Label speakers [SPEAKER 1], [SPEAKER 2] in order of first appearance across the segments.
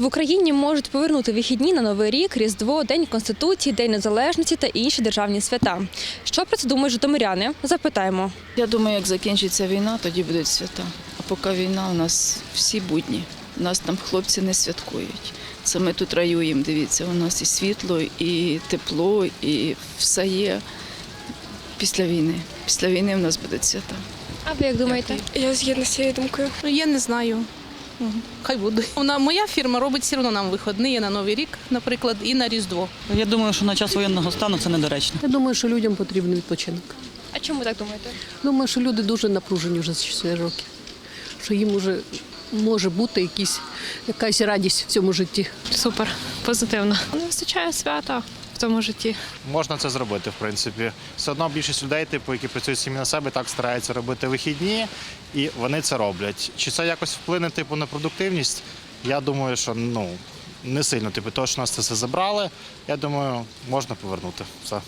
[SPEAKER 1] В Україні можуть повернути вихідні на Новий рік, Різдво, День Конституції, День Незалежності та інші державні свята. Що про це думають житомиряни? Запитаємо.
[SPEAKER 2] Я думаю, як закінчиться війна, тоді будуть свята. А поки війна, у нас всі будні. У нас там хлопці не святкують. Це ми тут раюємо, дивіться, у нас і світло, і тепло, і все є після війни. Після війни у нас будуть свята.
[SPEAKER 1] А ви як думаєте?
[SPEAKER 3] Я згідна з цією думкою.
[SPEAKER 4] Ну, Я не знаю. Хай буде. Вона моя фірма робить все одно нам вихідні на Новий рік, наприклад, і на Різдво.
[SPEAKER 5] Я думаю, що на час воєнного стану це недоречно.
[SPEAKER 6] Я думаю, що людям потрібен відпочинок.
[SPEAKER 1] А чому ви так думаєте?
[SPEAKER 6] Думаю, що люди дуже напружені вже за 4 роки. Що їм вже може бути якісь, якась радість в цьому житті.
[SPEAKER 3] Супер, позитивно. Не вистачає свята в тому житті.
[SPEAKER 7] Можна це зробити, в принципі. Все одно більшість людей, типу, які працюють самі на себе, так стараються робити вихідні, і вони це роблять. Чи це якось вплине типу, на продуктивність? Я думаю, що ну не сильно. Типу, то, що нас це все забрали, я думаю, можна повернути все.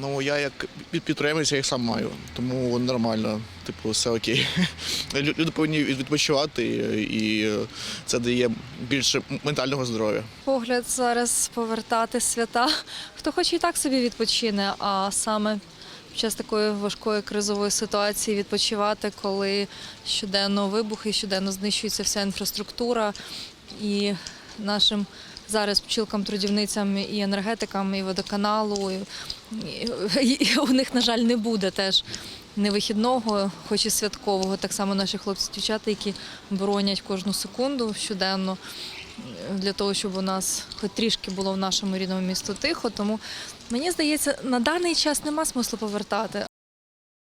[SPEAKER 8] Ну, я як під- підприємець, я їх сам маю, тому нормально, типу, все окей. Люди повинні відпочивати, і це дає більше ментального здоров'я.
[SPEAKER 9] погляд зараз повертати свята. Хто хоче і так собі відпочине, а саме під час такої важкої кризової ситуації відпочивати, коли щоденно вибухи, щоденно знищується вся інфраструктура і нашим. Зараз пчілкам, трудівницям і енергетикам, і водоканалу. І, і, і у них, на жаль, не буде теж не вихідного, хоч і святкового. Так само наші хлопці-дівчата, які боронять кожну секунду щоденно для того, щоб у нас хоч трішки було в нашому рідному місту тихо. Тому мені здається, на даний час нема смислу повертати.